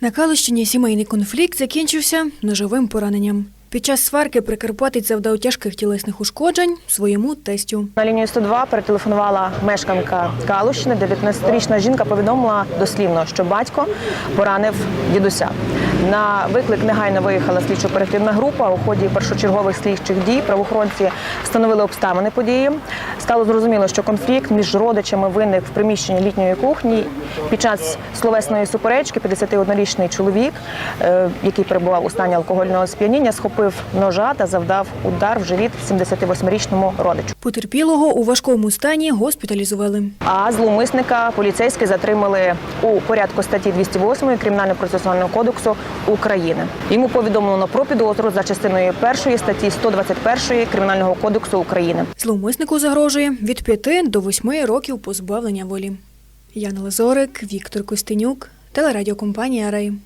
На Калищині сімейний конфлікт закінчився ножовим пораненням. Під час сварки Прикарпатець завдав тяжких тілесних ушкоджень своєму тестю. На лінію 102 перетелефонувала мешканка Калущини. 19-річна жінка повідомила дослівно, що батько поранив дідуся. На виклик негайно виїхала слідчо-оперативна група. У ході першочергових слідчих дій правоохоронці встановили обставини події. Стало зрозуміло, що конфлікт між родичами виник в приміщенні літньої кухні. Під час словесної суперечки 51-річний чоловік, е, який перебував у стані алкогольного сп'яніння, схопив ножа та завдав удар в живіт 78-річному родичу. Потерпілого у важкому стані госпіталізували. А зловмисника поліцейські затримали у порядку статті 208 Кримінально-процесуального кодексу України. Йому повідомлено про підозру за частиною першої статті 121 Кримінального кодексу України. Зловмиснику загрожує від 5 до 8 років позбавлення волі. Яна Лазорик, Віктор Костенюк, телерадіокомпанія Рей.